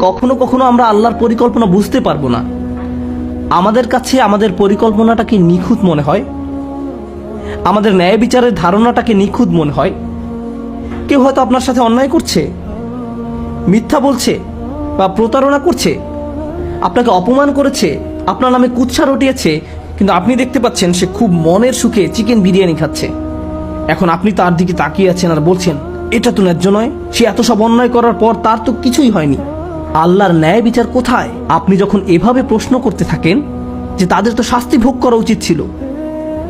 কখনো কখনো আমরা আল্লাহর পরিকল্পনা বুঝতে পারব না। আমাদের কাছে আমাদের পরিকল্পনাটাকে নিখুঁত মনে হয়। আমাদের ন্যায় বিচারের ধারণাটাকে নিখুঁত মনে হয়। কেউ হয়তো আপনার সাথে অন্যায় করছে, মিথ্যা বলছে বা প্রতারণা করছে, আপনাকে অপমান করেছে, আপনার নামে কুৎসা রটিয়েছে, কিন্তু আপনি দেখতে পাচ্ছেন সে খুব মনের সুখে চিকেন বিরিয়ানি খাচ্ছে। এখন আপনি তার দিকে তাকিয়ে আছেন আর বলছেন, এটা তো ন্যায্য নয়, সে এত সব অন্যায় করার পর তার তো কিছুই হয়নি। আল্লাহর ন্যায় বিচার কোথায়? আপনি যখন এভাবে প্রশ্ন করতে থাকেন যে তাদের তো শাস্তি ভোগ করা উচিত ছিল,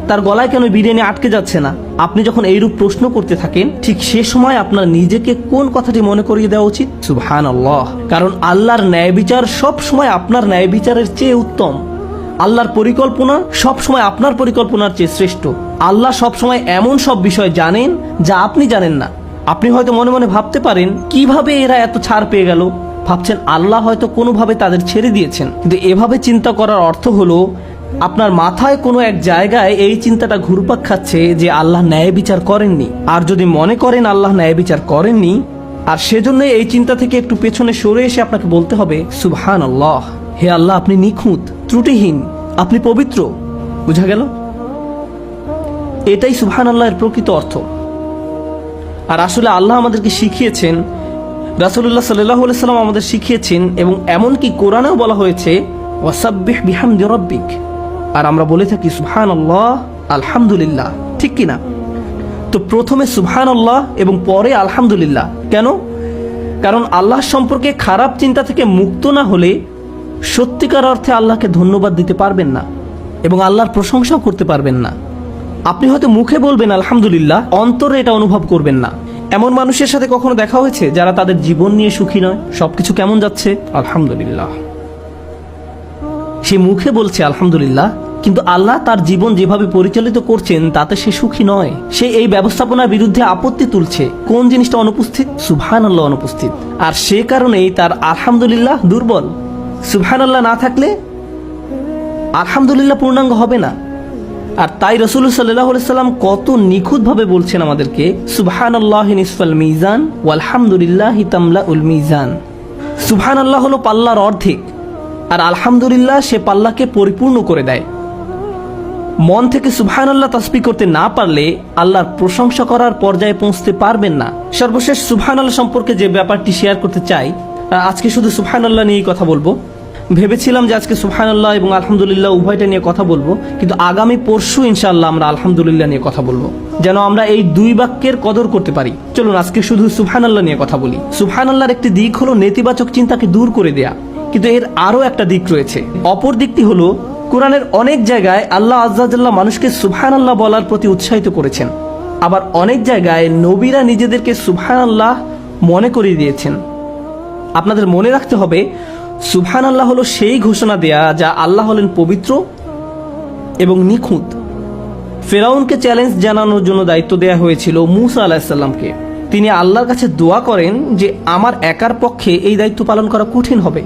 তার গলায় কেন বিরিয়ানি আটকে যাচ্ছে না? আপনি যখন এইরূপ প্রশ্ন করতে থাকেন, ঠিক সে সময় আপনার নিজেকে কোন কথাটি মনে করিয়ে দেওয়া উচিত? সুবহান আল্লাহ কারণ আল্লাহর ন্যায় বিচার সব সময় আপনার ন্যায় বিচারের চেয়ে উত্তম। আল্লাহর পরিকল্পনা সব সময় আপনার পরিকল্পনার চেয়ে শ্রেষ্ঠ। আল্লাহ সব সময় এমন সব বিষয় জানেন যা আপনি জানেন না। আপনি হয়তো মনে মনে ভাবতে পারেন, কীভাবে এরা এত ছাড় পেয়ে গেল? ভাবছেন আল্লাহ হয়তো কোনোভাবে তাদের ছেড়ে দিয়েছেন। কিন্তু এভাবে চিন্তা করার অর্থ হলো, আপনার মাথায় কোনো এক জায়গায় এই চিন্তাটা ঘুরপাক খাচ্ছে যে আল্লাহ ন্যায় বিচার করেননি। আর যদি মনে করেন আল্লাহ ন্যায় বিচার করেননি, আর সেজন্য এই চিন্তা থেকে একটু পেছনে সরে এসে আপনাকে বলতে হবে সুবহান আল্লাহ হে আল্লাহ আপনি নিখুঁত, ত্রুটিহীন, আপনি পবিত্র। বুঝা গেল? এটাই সুবহান আল্লাহের প্রকৃত অর্থ। আর আসলে আল্লাহ আমাদেরকে শিখিয়েছেন রাসুল্লাহ সাল্লাহ সাল্লাম আমাদের শিখিয়েছেন এবং এমনকি কোরআনেও বলা হয়েছে আর আমরা বলে থাকি সুবহান আল্লাহ আলহামদুলিল্লাহ। ঠিক কিনা? তো প্রথমে সুবহান আল্লাহ এবং পরে আলহামদুলিল্লাহ। কেন? কারণ আল্লাহ সম্পর্কে খারাপ চিন্তা থেকে মুক্ত না হলে সত্যিকার অর্থে আল্লাহকে ধন্যবাদ দিতে পারবেন না এবং আল্লাহর প্রশংসাও করতে পারবেন না। আপনি হয়তো মুখে বলবেন, আলহামদুলিল্লাহ। অন্তরে এটা অনুভব করবেন না। এমন মানুষের সাথে কখনো দেখা হয়েছে যারা তাদের জীবন নিয়ে সুখী নয়? সবকিছু কেমন যাচ্ছে? আলহামদুলিল্লাহ। সে মুখে বলছে, আলহামদুলিল্লাহ। কিন্তু আল্লাহ তার জীবন যেভাবে পরিচালিত করছেন, তাতে সে সুখী নয়। সে এই ব্যবস্থাপনার বিরুদ্ধে আপত্তি তুলছে। কোন জিনিসটা অনুপস্থিত? সুবহান আল্লাহ অনুপস্থিত। আর সে কারণেই তার আলহামদুলিল্লাহ দুর্বল। সুবহান আল্লাহ না থাকলে আলহামদুলিল্লাহ পূর্ণাঙ্গ হবে না। আর তাই রসুল সাল্লাম কত নিখুঁতভাবে বলছেন আমাদেরকে সুবহান আল্লাহ মিজান ওয়ালহামদুলিল্লাহ তামলা উল মিজান। সুবহান আল্লাহ হলো পাল্লার অর্ধেক, আর আলহামদুলিল্লাহ সে পাল্লাকে পরিপূর্ণ করে দেয়। মন থেকে সুবহান আল্লাহ তাসবি করতে না পারলে আল্লাহর প্রশংসা করার পর্যায়ে পৌঁছতে পারবেন না। সর্বশেষ সুবহান আল্লাহ সম্পর্কে যে ব্যাপারটি শেয়ার করতে চাই আজকে শুধু সুবহান আল্লাহ নিয়েই কথা বলব। ভেবেছিলাম যে আজকে সুবহান আল্লাহ এবং আলহামদুলিল্লাহ উভয়টা নিয়ে কথা বলব, কিন্তু আগামী পরশু ইনশাআল্লাহ আমরা আলহামদুলিল্লাহ নিয়ে কথা বলব। যেন আমরা এই দুই বাক্যের কদর করতে পারি। চলুন, আজকে শুধু সুবহান আল্লাহ নিয়ে কথা বলি। সুবহান আল্লাহর একটি দিক হলো নেতিবাচক চিন্তাকে দূর করে দেয়া, কিন্তু এর আরও একটা দিক রয়েছে। অপর দিকটি হলো, কোরআনের অনেক জায়গায় আল্লাহ আজ্জাল্লাহ মানুষকে সুবহান আল্লাহ বলার প্রতি উৎসাহিত করেছেন। আবার অনেক জায়গায় নবীরা নিজেদেরকে সুবহান আল্লাহ মনে করিয়ে দিয়েছেন। আপনাদের মনে রাখতে হবে সুবহান আল্লাহ হলো সেই ঘোষণা দেয়া যা আল্লাহ হলেন পবিত্র এবং নিখুঁত। ফেরাউনকে চ্যালেঞ্জ জানানোর জন্য দায়িত্ব দেয়া হয়েছিল মুসা আলাহিসাল্লামকে তিনি আল্লাহর কাছে দোয়া করেন যে, আমার একার পক্ষে এই দায়িত্ব পালন করা কঠিন হবে।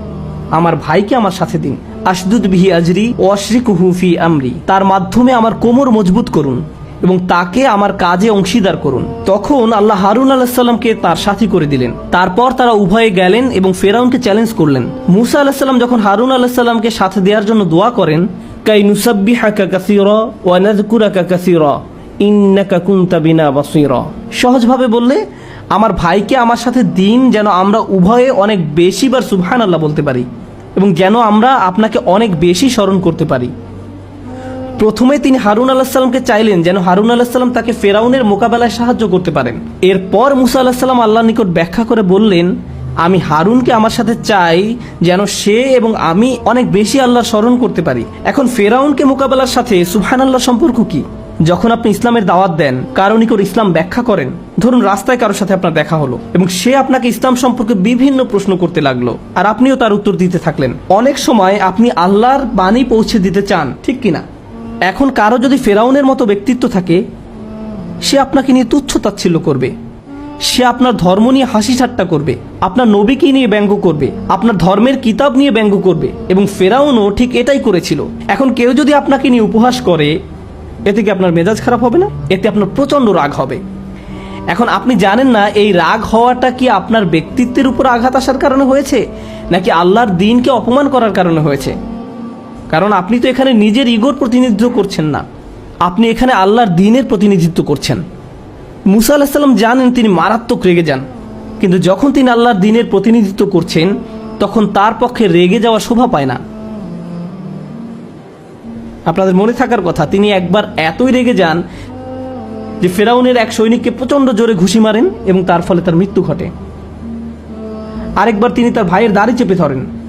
আমার ভাইকে আমার সাথে দিন। আশদুদ বিহি আজরি অশ্রিক হুফি আমরি। তার মাধ্যমে আমার কোমর মজবুত করুন। এবং তাকে আমার কাজে অংশীদার করুন। তখন আল্লাহ হারুন আলাহিসাল্লামকে তার সাথী করে দিলেন। তারপর তারা উভয়ে গেলেন এবং ফেরাউনকে চ্যালেঞ্জ করলেন। মুসা আলাহিসাল্লাম যখন হারুন আলাহিসাল্লামকে সাথে দেওয়ার জন্য দোয়া করেন, কাই নুসাব্বিহাকা কাসীরা ওয়া নাযকুরাকা কাসীরা, ইন্নাকা কুনতা বিনা বাসীরা। সহজভাবে বললে, আমার ভাইকে আমার সাথে দিন যেন আমরা উভয়ে অনেক বেশিবার সুবহানাল্লাহ বলতে পারি এবং যেন আমরা আপনাকে অনেক বেশি স্মরণ করতে পারি। প্রথমে তিনি হারুন আল্লাহ সাল্লামকে চাইলেন যেন হারুন আল্লাহ সাল্লাম তাকে ফেরাউনের মোকাবেলায় সাহায্য করতে পারেন। এরপর মুসা আল্লাহ সাল্লাম আল্লাহর নিকট ব্যাখ্যা করে বললেন, আমি হারুনকে আমার সাথে চাই যেন সে এবং আমি অনেক বেশি আল্লাহর স্মরণ করতে পারি। এখন ফেরাউনকে মোকাবেলার সাথে সুবহান আল্লাহ সম্পর্ক কি? যখন আপনি ইসলামের দাওয়াত দেন, কারও নিকট ইসলাম ব্যাখ্যা করেন, ধরুন রাস্তায় কারোর সাথে আপনার দেখা হলো এবং সে আপনাকে ইসলাম সম্পর্কে বিভিন্ন প্রশ্ন করতে লাগল আর আপনিও তার উত্তর দিতে থাকলেন। অনেক সময় আপনি আল্লাহর বাণী পৌঁছে দিতে চান, ঠিক কিনা? এখন কারও যদি ফেরাউনের মতো ব্যক্তিত্ব থাকে, সে আপনাকে নিয়ে তুচ্ছ তাচ্ছিল্য করবে। সে আপনার ধর্ম নিয়ে হাসি ঠাট্টা করবে, আপনার নবীকে নিয়ে ব্যঙ্গ করবে, আপনার ধর্মের কিতাব নিয়ে ব্যঙ্গ করবে এবং ফেরাউনও ঠিক এটাই করেছিল। এখন কেউ যদি আপনাকে নিয়ে উপহাস করে, এতে কি আপনার মেজাজ খারাপ হবে না? এতে আপনার প্রচণ্ড রাগ হবে। এখন আপনি জানেন না, এই রাগ হওয়াটা কি আপনার ব্যক্তিত্বের উপর আঘাত আসার কারণে হয়েছে, নাকি আল্লাহর দিনকে অপমান করার কারণে হয়েছে? কারণ আপনি তো এখানে নিজের ইগোর প্রতিনিধিত্ব করছেন না। আপনি এখানে আল্লাহর দিনের প্রতিনিধিত্ব করছেন। মুসা আলাহিসাল্লাম জানেন তিনি মারাত্মক রেগে যান। কিন্তু যখন তিনি আল্লাহর দিনের প্রতিনিধিত্ব করছেন, তখন তার পক্ষে রেগে যাওয়া শোভা পায় না। আপনাদের মনে থাকার কথা, তিনি একবার এতই রেগে যান যে ফেরাউনের এক সৈনিককে প্রচণ্ড জোরে ঘুষি মারেন এবং তার ফলে তার মৃত্যু ঘটে। আরেকবার তিনি তার ভাইয়ের দাড়ি চেপে ধরেন।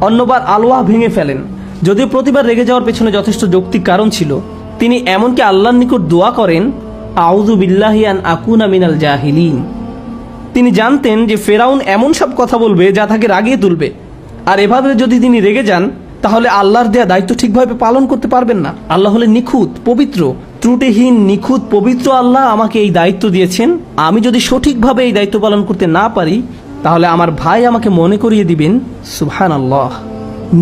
অন্যবার আলোয়া ভেঙে ফেলেন। যদিও প্রতিবার রেগে যাওয়ার পেছনে যথেষ্ট যৌক্তিক কারণ ছিল, তিনি এমনকি আল্লাহর নিকট দোয়া করেন, আউযু বিল্লাহিয়ান আকুনা মিনাল জাহিলিন। তিনি জানতেন যে ফেরাউন এমন সব কথা বলবে যা তাকে রাগিয়ে তুলবে। আর এভাবে যদি তিনি রেগে যান, তাহলে আল্লাহর দেয়া দায়িত্ব ঠিকভাবে পালন করতে পারবেন না। আল্লাহ হলে নিখুঁত, পবিত্র, ত্রুটিহীন, নিখুঁত, পবিত্র আল্লাহ আমাকে এই দায়িত্ব দিয়েছেন। আমি যদি সঠিকভাবে এই দায়িত্ব পালন করতে না পারি তাহলে আমার ভাই আমাকে মনে করিয়ে দিবেন সুবহান আল্লাহ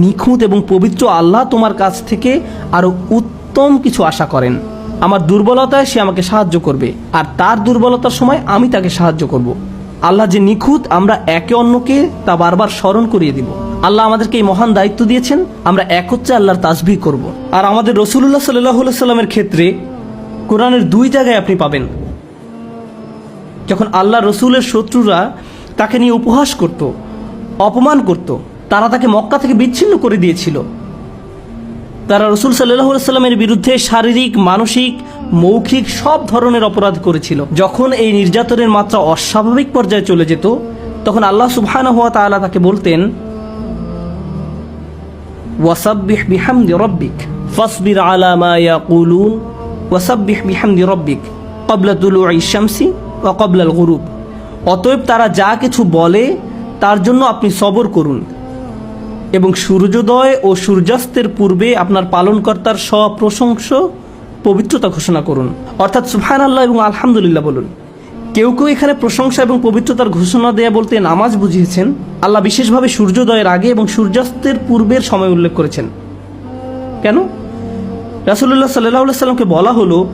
নিখুঁত এবং পবিত্র আল্লাহ তোমার কাছ থেকে আরও উত্তম কিছু আশা করেন। আমার দুর্বলতায় সে আমাকে সাহায্য করবে, আর তার দুর্বলতার সময় আমি তাকে সাহায্য করব। আল্লাহ যে নিখুঁত, আমরা একে অন্যকে তা বারবার স্মরণ করিয়ে দিব। আল্লাহ আমাদেরকে এই মহান দায়িত্ব দিয়েছেন, আমরা একত্রে আল্লাহর তাসবি করব। আর আমাদের রসুল্লাহ সাল্লাহ সাল্লামের ক্ষেত্রে কোরআনের দুই জায়গায় আপনি পাবেন। যখন আল্লাহ রসুলের শত্রুরা তাকে নিয়ে উপহাস করত, অপমান করত। তারা তাকে মক্কা থেকে বিচ্ছিন্ন করে দিয়েছিল। তারা রসুল সাল্লাহ সাল্লামের বিরুদ্ধে শারীরিক, মানসিক, মৌখিক সব ধরনের অপরাধ করেছিল। যখন এই নির্যাতনের মাত্রা অস্বাভাবিক পর্যায়ে চলে যেত, তখন আল্লাহ সুবহানাহু ওয়া তাআলা তাকে বলতেন, ওয়াসাব্বিহ বিহামদি রব্বিক, ফাসবির আলা মা ইয়াকুলুন, ওয়াসাব্বিহ বিহামদি রব্বিক, ক্বাবলা তুলুই শামসি ওয়া ক্বাবলাল গুরুব। অতএব তারা যা কিছু বলে, তার জন্য আপনি সবর করুন। এবং সূর্যোদয় ও সূর্যাস্তের পূর্বে আপনার পালনকর্তার সপ্রশংস পবিত্রতা ঘোষণা করুন। অর্থাৎ সুবহান আল্লাহ এবং আলহামদুলিল্লাহ বলুন। কেউ কেউ এখানে প্রশংসা এবং পবিত্রতার ঘোষণা দেয়া বলতে নামাজ বুঝিয়েছেন। আল্লাহ বিশেষভাবে সূর্যোদয়ের আগে এবং সূর্যাস্তের পূর্বের সময় উল্লেখ করেছেন। কেন? রাসুল্লাহ সাল্লাহ সাল্লামকে বলা হলো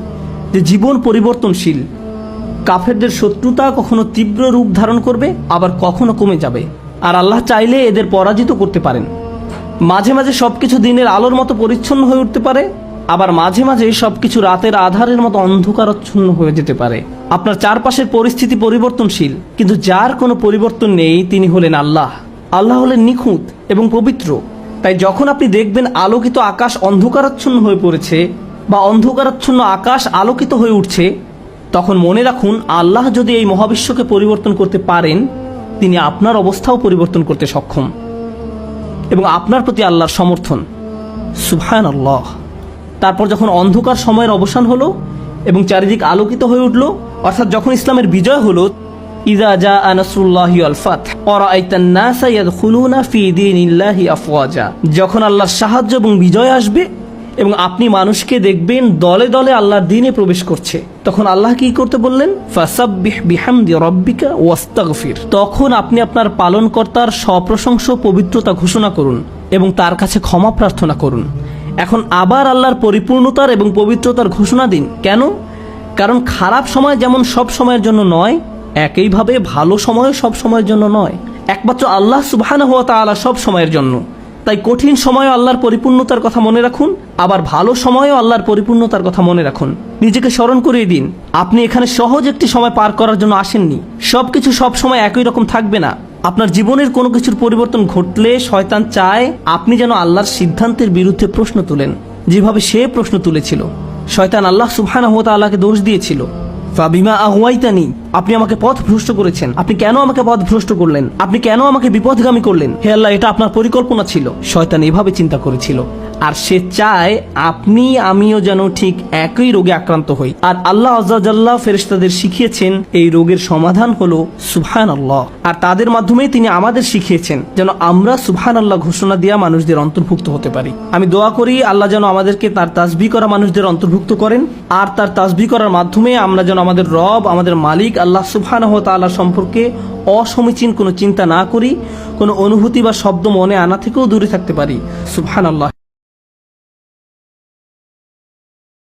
যে জীবন পরিবর্তনশীল। কাফেরদের শত্রুতা কখনো তীব্র রূপ ধারণ করবে, আবার কখনো কমে যাবে। আর আল্লাহ চাইলে এদের পরাজিত করতে পারেন। মাঝে মাঝে সব কিছু দিনের আলোর মতো পরিচ্ছন্ন হয়ে উঠতে পারে, আবার মাঝে মাঝে সবকিছু রাতের আধারের মতো অন্ধকারচ্ছন্ন হয়ে যেতে পারে। আপনার চারপাশের পরিস্থিতি পরিবর্তনশীল, কিন্তু যার কোনো পরিবর্তন নেই, তিনি হলেন আল্লাহ। আল্লাহ হলেন নিখুঁত এবং পবিত্র। তাই যখন আপনি দেখবেন আলোকিত আকাশ অন্ধকারাচ্ছন্ন হয়ে পড়েছে, বা অন্ধকারাচ্ছন্ন আকাশ আলোকিত হয়ে উঠছে তখন মনে রাখুন, আল্লাহ যদি এই মহাবিশ্বকে পরিবর্তন করতে পারেন, তিনি আপনার অবস্থাও পরিবর্তন করতে সক্ষম। এবং আপনার প্রতি আল্লাহর সমর্থন। সুবহান আল্লাহ তারপর যখন অন্ধকার সময়ের অবসান হলো, এবং চারিদিক আলোকিত হয়ে উঠল, অর্থাৎ যখন ইসলামের বিজয় হলো ইদা জা আনাসুল্লাহি আল ফাত অরাআইতান নাসা ইয়াদখুলুনা ফি দীনিল্লাহি আফওয়াজা। যখন আল্লাহর সাহায্য এবং বিজয় আসবে, এবং আপনি মানুষকে দেখবেন দলে দলে আল্লাহর দিনে প্রবেশ করছে। তখন আল্লাহ কি করতে বললেন? রব্বিকা তখন আপনি আপনার পালনকর্তার সপ্রশংস পবিত্রতা ঘোষণা করুন এবং তার কাছে ক্ষমা প্রার্থনা করুন। এখন আবার আল্লাহর পরিপূর্ণতার এবং পবিত্রতার ঘোষণা দিন। কেন? কারণ খারাপ সময় যেমন সব সময়ের জন্য নয়, একইভাবে ভালো সময় সব সময়ের জন্য নয়। একমাত্র আল্লাহ সুবহানাহু ওয়া তাআলা সব সময়ের জন্য। তাই কঠিন সময়ে আল্লাহর পরিপূর্ণতার কথা মনে রাখুন, আবার ভালো সময়েও আল্লাহর পরিপূর্ণতার কথা মনে রাখুন। নিজেকে স্মরণ করিয়ে দিন, আপনি এখানে সহজ একটি সময় পার করার জন্য আসেননি। সবকিছু সব সময় একই রকম থাকবে না। আপনার জীবনের কোনো কিছুর পরিবর্তন ঘটলে শয়তান চায় আপনি যেন আল্লাহর সিদ্ধান্তের বিরুদ্ধে প্রশ্ন তুলেন, যেভাবে সে প্রশ্ন তুলেছিল। শয়তান আল্লাহ সুবহানাহু তাআলাকে দোষ দিয়েছিল। ফাবিমা আহওয়াইতানি আপনি আমাকে পথ ভ্রষ্ট করেছেন। আপনি কেন আমাকে পথ ভ্রষ্ট করলেন? আপনি কেন আমাকে বিপদগামী করলেন? হে আল্লাহ, এটা আপনার পরিকল্পনা ছিল। শয়তান এভাবে চিন্তা করেছিল। আর সে চায় আপনি, আমিও যেন ঠিক একই রোগে আক্রান্ত হই। আর আল্লাহ আজাল্লাহ ফেরেশতাদের শিখিয়েছেন, এই রোগের সমাধান হলো সুবহান আল্লাহ আর তাদের মাধ্যমেই তিনি আমাদের শিখিয়েছেন যেন আমরা সুবহান আল্লাহ ঘোষণা দিয়া মানুষদের অন্তর্ভুক্ত হতে পারি। আমি দোয়া করি আল্লাহ যেন আমাদেরকে তার তাসবি করা মানুষদের অন্তর্ভুক্ত করেন, আর তার তাসবি করার মাধ্যমে আমরা যেন আমাদের রব, আমাদের মালিক আল্লাহ সুবহানাহ তাআলা সম্পর্কে অসমীচীন কোনো চিন্তা না করি, কোনো অনুভূতি বা শব্দ মনে আনা থেকেও দূরে থাকতে পারি। সুবহান আল্লাহ